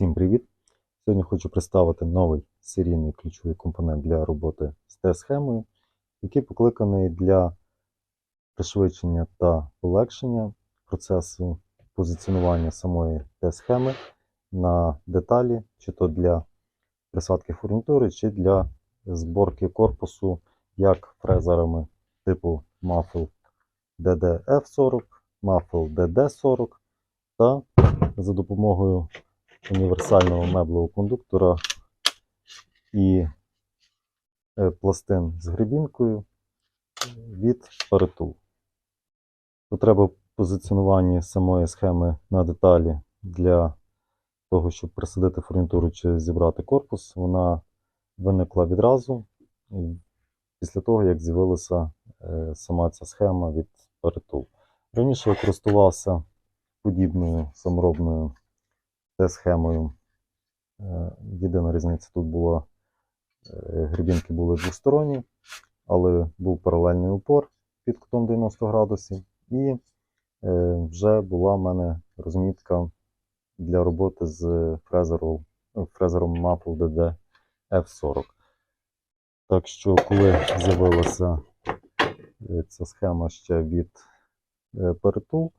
Всім привіт! Сьогодні хочу представити новий серійний ключовий компонент для роботи з Т-схемою, який покликаний для пришвидшення та полегшення процесу позиціонування самої Т-схеми на деталі, чи то для присадки фурнітури, чи для зборки корпусу як фрезерами типу Muffle DDF40, Muffle DD40 та за допомогою універсального меблевого кондуктора і е, пластин з гребінкою від Паритул. Потреба в позиціонуванні самої схеми на деталі для того, щоб присадити фурнітуру чи зібрати корпус, вона виникла відразу після того, як з'явилася е, сама ця схема від Паритул. Раніше я користувався подібною саморобною Т-схемою. Е, Єдина різниця тут була, е, грібінки були двосторонні, але був паралельний упор під кутом 90 градусів, і е, вже була в мене розмітка для роботи з фрезером, фрезером Maple DD F40. Так що, коли з'явилася ця схема ще від Перетул,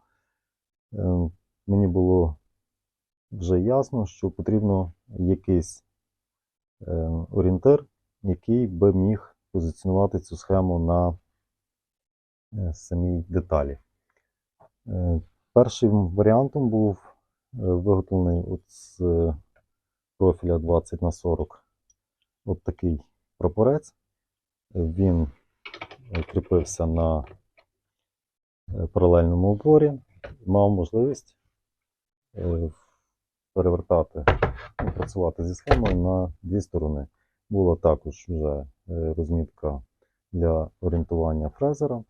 мені було вже ясно, що потрібно якийсь е, орієнтир, який би міг позиціонувати цю схему на е, самій деталі. Е, першим варіантом був виготовлений от з профіля 20 на 40 от такий прапорець. Він кріпився на паралельному опорі, мав можливість е, перевертати і працювати зі схемою на дві сторони. Була також вже е, розмітка для орієнтування фрезера.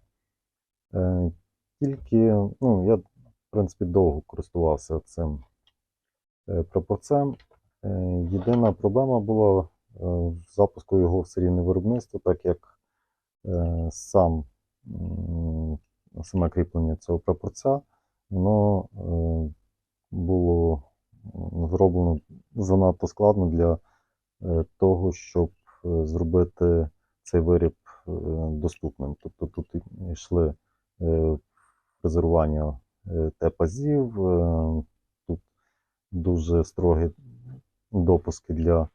Е, Тільки ну, я, в принципі, довго користувався цим е, прапорцем. Е, Єдина проблема була в запуску його в серійне виробництво, так як сам, саме кріплення цього прапорця, воно е, було м, зроблено занадто складно для е, того, щоб е, зробити цей виріб е, доступним. Тобто тут йшли фрезерування е, е, тут дуже строгі допуски для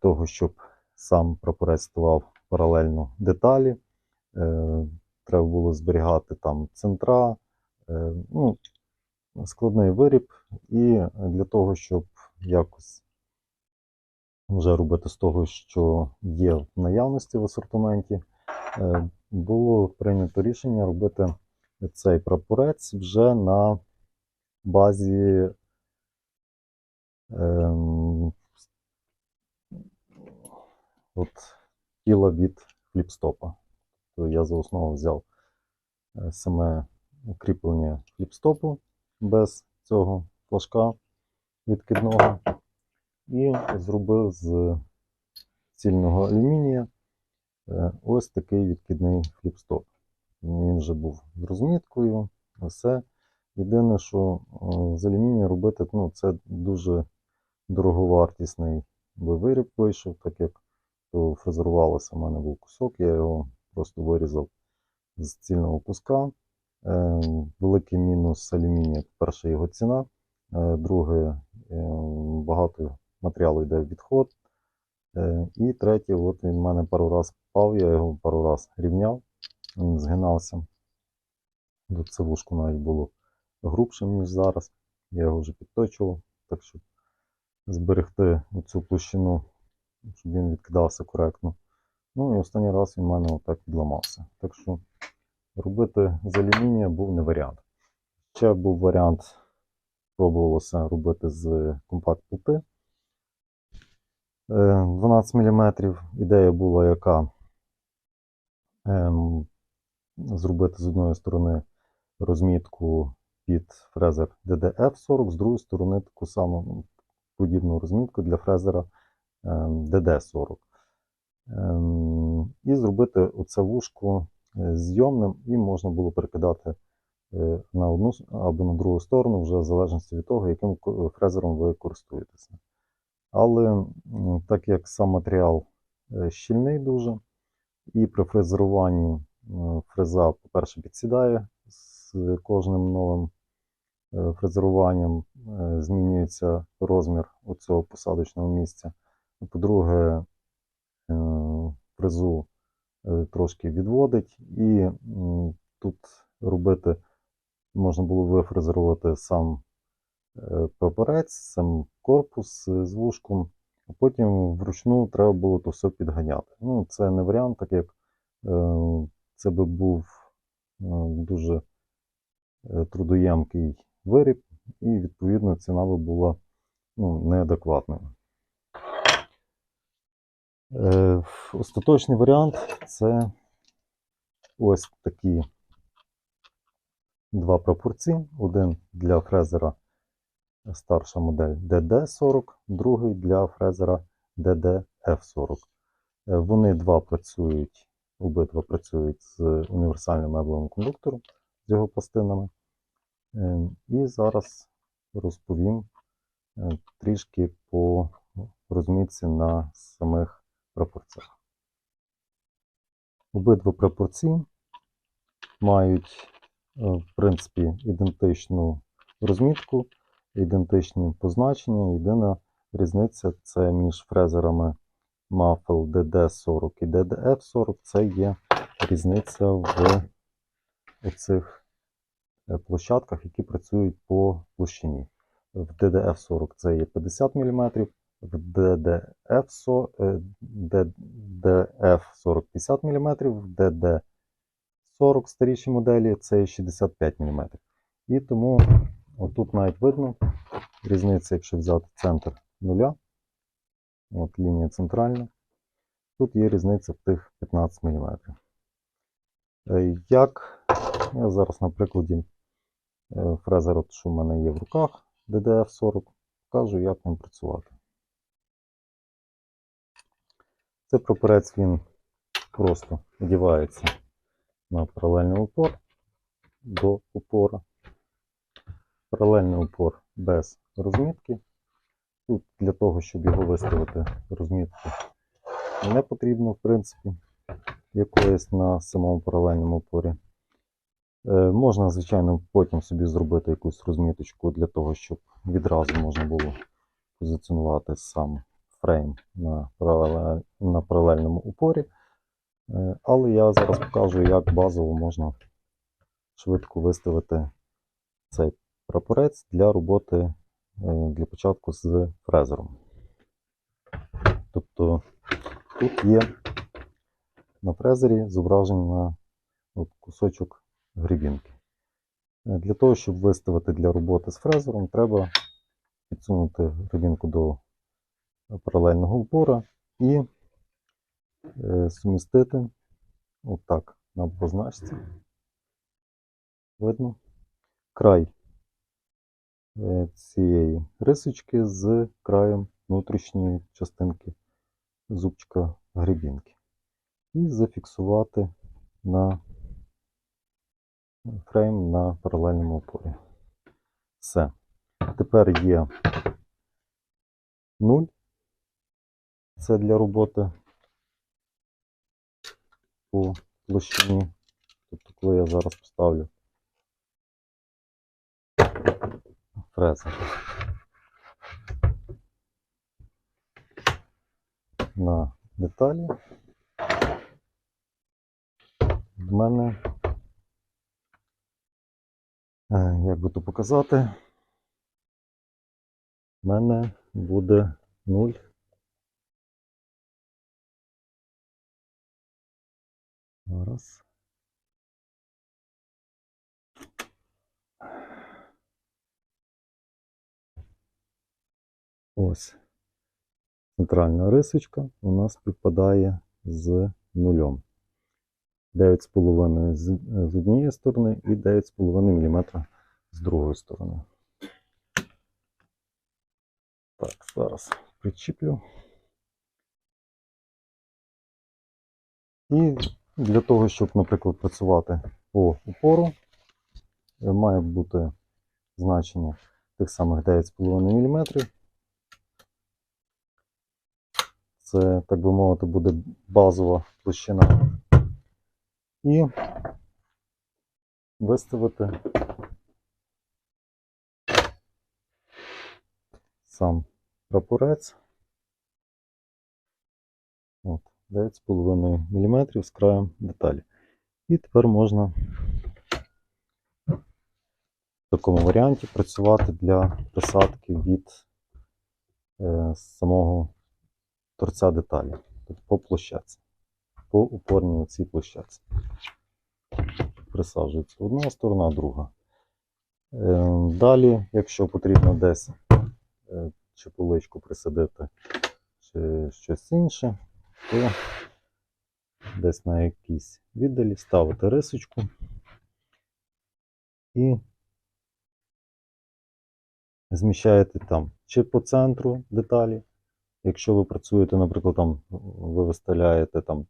того, щоб сам прапорець ставав паралельно деталі. Треба було зберігати там центра. Ну, складний виріб, і для того, щоб якось вже робити з того, що є в наявності в асортименті, е, було прийнято рішення робити цей прапорець вже на базі ем, от, тіла від фліпстопа. То я за основу взяв е, саме кріплення фліпстопу без цього флажка відкидного і зробив з цільного алюмінія е, ось такий відкидний фліпстоп. Він вже був з розміткою, все. Єдине, що е, з алюмінія робити, ну, це дуже дороговартісний би виріб вийшов, так як то фрезерувалося, в мене був кусок, я його просто вирізав з цільного куска. Е, Великий мінус алюмінія, перше його ціна, е, друге, е, багато матеріалу йде в відход. І третє, от він в мене пару раз впав, я його пару раз рівняв, він згинався. Тут це вушко навіть було грубшим, ніж зараз. Я його вже підточував, так щоб зберегти цю площину, щоб він відкидався коректно. Ну і останній раз він в мене отак відламався. Так що робити з алюмінія був не варіант. Ще був варіант, пробувалося робити з компакт-плити. Е, 12 мм. Ідея була яка ем, зробити з одної сторони розмітку під фрезер DDF40, з другої сторони таку саму ну, подібну розмітку для фрезера ем, DD40. Ем, І зробити оце вушко зйомним, і можна було перекидати е, на одну або на другу сторону, вже в залежності від того, яким фрезером ви користуєтеся. Але так як сам матеріал е, щільний дуже, і при фрезеруванні е, фреза, по-перше, підсідає з кожним новим е, фрезеруванням, е, змінюється розмір оцього посадочного місця. По-друге, е, фрезу е, трошки відводить, і тут робити можна було вифрезерувати сам е, прапорець, сам корпус е, з вушком, а потім вручну треба було то все підганяти. Ну, це не варіант, так як е, це би був е, дуже е, трудоємкий виріб, і відповідно ціна би була ну, неадекватною. Е, Остаточний варіант це ось такі два прапорці. Один для фрезера старша модель DD40, другий для фрезера DDF40. Е, Вони два працюють, обидва працюють з універсальним меблевим кондуктором з його пластинами. Е, І зараз розповім трішки по розмітці на самих прапорцях. Обидва прапорці мають, е, в принципі, ідентичну розмітку, ідентичні позначення. Єдина різниця це між фрезерами Maffel DD40 і DDF40. Це є різниця в оцих е, площадках, які працюють по площині. В DDF40 це є 50 мм, в DDF, со- е, DDF40 50 мм, в DD40 старіші моделі це 65 мм. І тому отут навіть видно різниця, якщо взяти центр нуля, от лінія центральна, тут є різниця в тих 15 мм. Е, Як я зараз на прикладі е, фрезера, що в мене є в руках, DDF40, покажу, як ним працювати. Це прапорець він просто одівається на паралельний упор до упора. Паралельний упор без розмітки. Тут для того, щоб його виставити розмітку, не потрібно, в принципі, якоїсь на самому паралельному упорі. Е, Можна, звичайно, потім собі зробити якусь розміточку для того, щоб відразу можна було позиціонувати сам фрейм на, на паралельному упорі. Е, Але я зараз покажу, як базово можна швидко виставити цей прапорець для роботи е, для початку з фрезером. Тобто тут є на фрезері зображена кусочок грибінки. Е, Для того, щоб виставити для роботи з фрезером, треба підсунути грибінку до паралельного упора і е, сумістити отак на позначці. Видно край е, цієї рисочки з краєм внутрішньої частинки зубчика грибінки. І зафіксувати на фрейм на паралельному опорі. Все. Тепер є 0. Це для роботи по площині. Тобто, коли я зараз поставлю фрезер на деталі, в мене, е, як би то показати, в мене буде 0. Зараз. Ось. Центральна рисочка у нас співпадає з нулем. 9,5 з, з однієї сторони і 9,5 мм з другої сторони. Так, зараз причіплю. І для того, щоб, наприклад, працювати по упору, е, має бути значення тих самих 9,5 мм. Це, так би мовити, буде базова площина. І виставити сам прапорець. От, 9,5 мм з краєм деталі. І тепер можна в такому варіанті працювати для присадки від е, самого торця деталі, тобто по площадці, по упорній цій площадці. Присаджується одна сторона, друга. Е, Далі, якщо потрібно десь е, чи поличку присадити, чи щось інше, то десь на якійсь віддалі ставити рисочку і зміщаєте там чи по центру деталі. Якщо ви працюєте, наприклад, там ви виставляєте там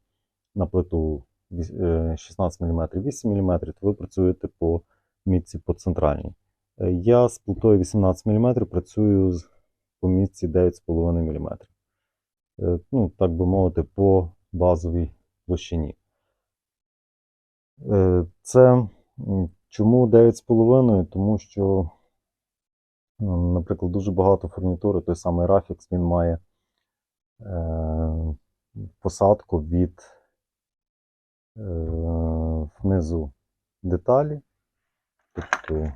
на плиту е, 16 мм, 8 мм, то ви працюєте по мітці по центральній. Е, Я з плитою 18 мм працюю по мітці 9,5 мм. Е, Ну, так би мовити, по базовій площині. Е, Це чому 9,5? Тому що, наприклад, дуже багато фурнітури, той самий Rafix, він має е, посадку від е, внизу деталі, тобто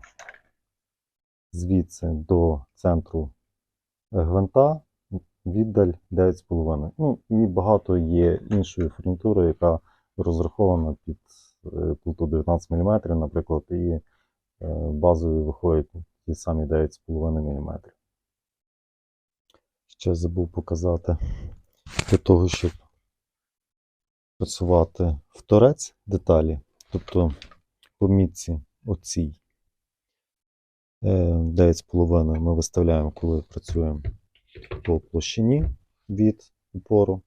звідси до центру гвинта віддаль 9,5. Ну і багато є іншої фурнітури, яка розрахована під е, плиту 19 мм, наприклад, і е, базові виходять ті самі 9,5 мм. Ще забув показати для того, щоб працювати в торець деталі, тобто по мітці оцій е, 9,5 ми виставляємо, коли працюємо по площині від упору,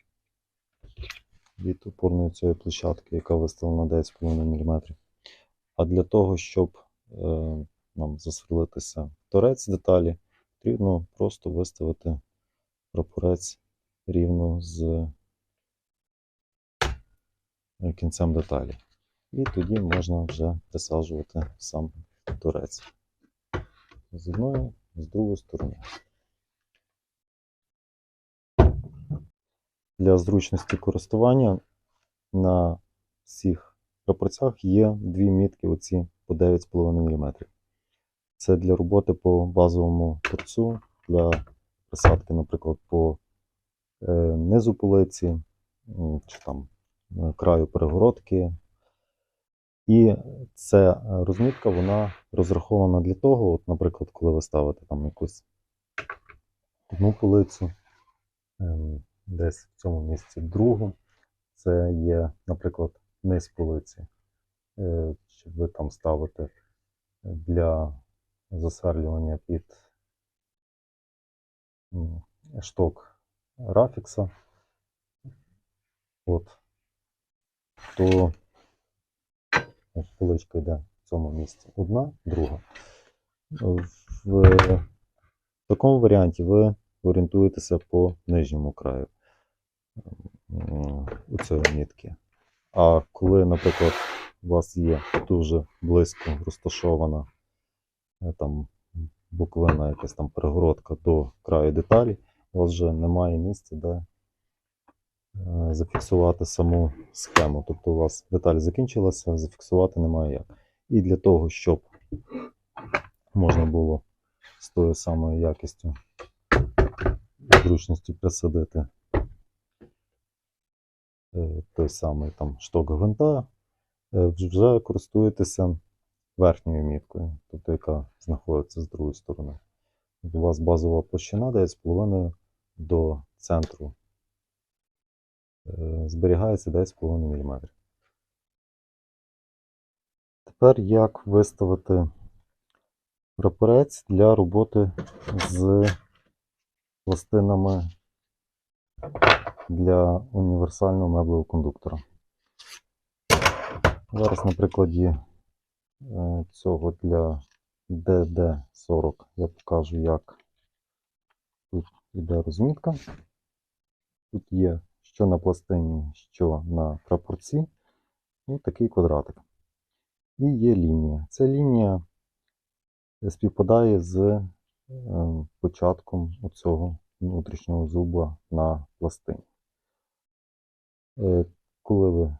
від опорної цієї площадки, яка виставлена 9,5 мм. А для того, щоб е, нам засверлитися торець деталі, потрібно просто виставити прапорець рівно з е, кінцем деталі. І тоді можна вже присаджувати сам торець. З одної, з другої сторони. Для зручності користування на всіх прапорцях є дві мітки оці по 9,5 мм. Це для роботи по базовому торцю, для присадки, наприклад, по е, низу полиці чи там е, краю перегородки. І ця розмітка вона розрахована для того, от, наприклад, коли ви ставите там якусь одну полицю, ем, десь в цьому місці другу, це є, наприклад, низ полиці. Е, Чи ви там ставите для засверлювання під шток рафікса. От. То поличка йде в цьому місці. Одна, друга. В такому варіанті ви орієнтуєтеся по нижньому краю цієї мітки. А коли, наприклад, у вас є дуже близько розташована е, там буковина, якась там перегородка до краю деталі, у вас вже немає місця, де е, зафіксувати саму схему. Тобто у вас деталь закінчилася, зафіксувати немає як. І для того, щоб можна було з тою самою якістю зручністю присадити той самий там шток гвинта, е, вже користуєтеся верхньою міткою, тобто яка знаходиться з другої сторони. У вас базова площина 9,5 до центру е, зберігається 10,5 мм. Тепер як виставити прапорець для роботи з пластинами для універсального меблевого кондуктора. Зараз на прикладі е, цього для DD40 я покажу, як тут йде розмітка. Тут є що на пластині, що на прапорці. І такий квадратик. І є лінія. Ця лінія співпадає з е, початком оцього внутрішнього зуба на пластині. Е, Коли ви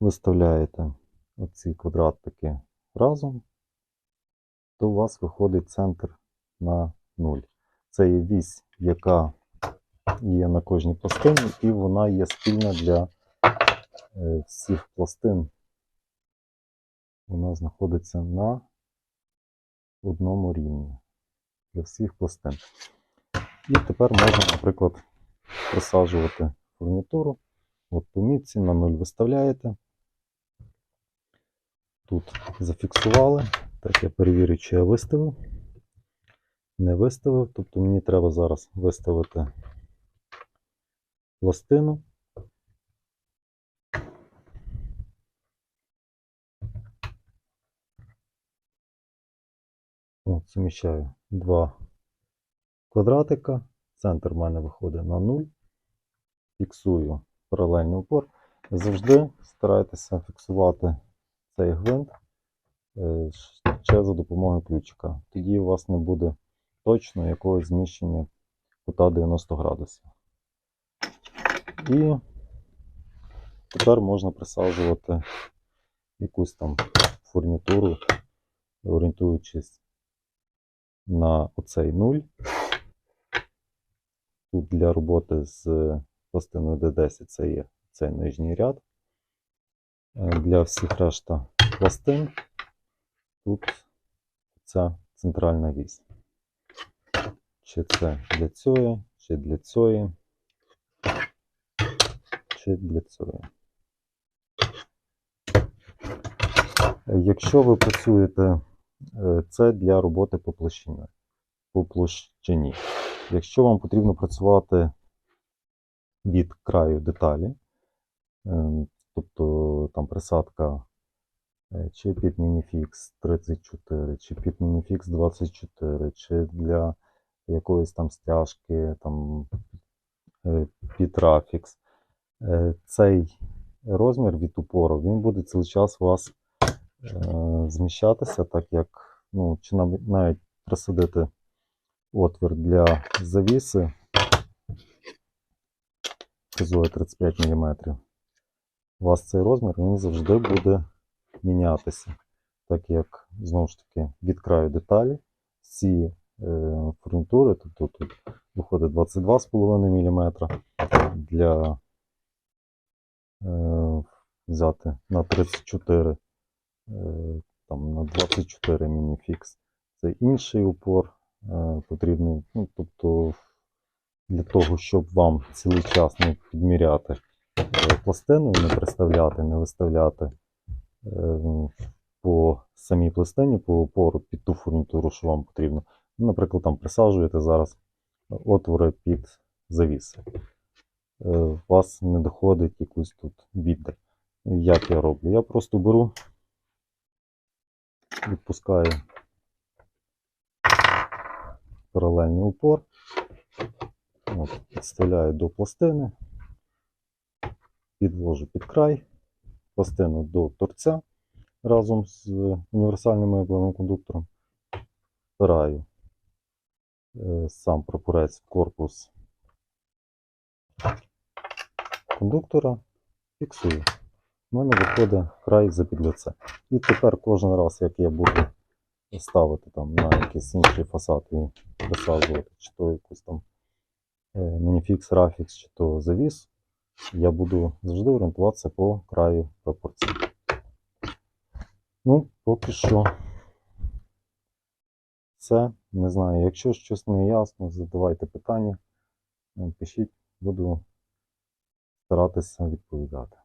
виставляєте оці квадратики разом, то у вас виходить центр на 0. Це є вісь, яка є на кожній пластині, і вона є спільна для е, всіх пластин. Вона знаходиться на одному рівні для всіх пластин. І тепер можна, наприклад, присаджувати фурнітуру. От по мітці на 0 виставляєте. Тут зафіксували. Так, я перевірю, чи я виставив. Не виставив, тобто мені треба зараз виставити пластину. От, суміщаю два квадратика. Центр в мене виходить на 0. Фіксую паралельний упор. Завжди старайтеся фіксувати цей гвинт е, ще за допомогою ключика. Тоді у вас не буде точно якогось зміщення кута 90 градусів. І тепер можна присаджувати якусь там фурнітуру, орієнтуючись на оцей нуль. Тут для роботи з пластиною D10 це є цей нижній ряд. Е, Для всіх решта пластин тут ця центральна вісь. Чи це для цієї, чи для цієї, чи для цієї. Якщо ви працюєте, е, це для роботи по площині. По площині. Якщо вам потрібно працювати від краю деталі, е, тобто там присадка е, чи під Minifix 34, чи під Minifix 24, чи для якоїсь там стяжки, там е, під Rafix, е, цей розмір від упору він буде цілий час у вас зміщатися, так як ну, чи навіть присадити отвір для завіси фрезою 35 мм. У вас цей розмір він завжди буде мінятися, так як знову ж таки від краю деталі ці е, фурнітури, тобто тут виходить 22,5 мм для е, взяти на 34, е, там на 24 мініфікс. Це інший упор потрібний. Ну, тобто для того, щоб вам цілий час не підміряти е, пластину, не приставляти, не виставляти е, по самій пластині, по опору під ту фурнітуру, що вам потрібно. Ну, Наприклад, там присаджуєте зараз отвори під завіси. Е, У вас не доходить якусь тут віддаль. Як я роблю? Я просто беру, відпускаю паралельний упор. От, підставляю до пластини, підвожу під край, пластину до торця разом з універсальним меблевим кондуктором. Впираю е, сам прапорець в корпус кондуктора, фіксую. У мене виходить край за підлице. І тепер кожен раз, як я буду ставити там на якийсь інший фасад і присаджувати, чи то якусь там е, Minifix, Rafix, чи то завіс, я буду завжди орієнтуватися по краю пропорцій. Ну, поки що все. Не знаю, якщо щось не ясно, задавайте питання, е, пишіть, буду старатися відповідати.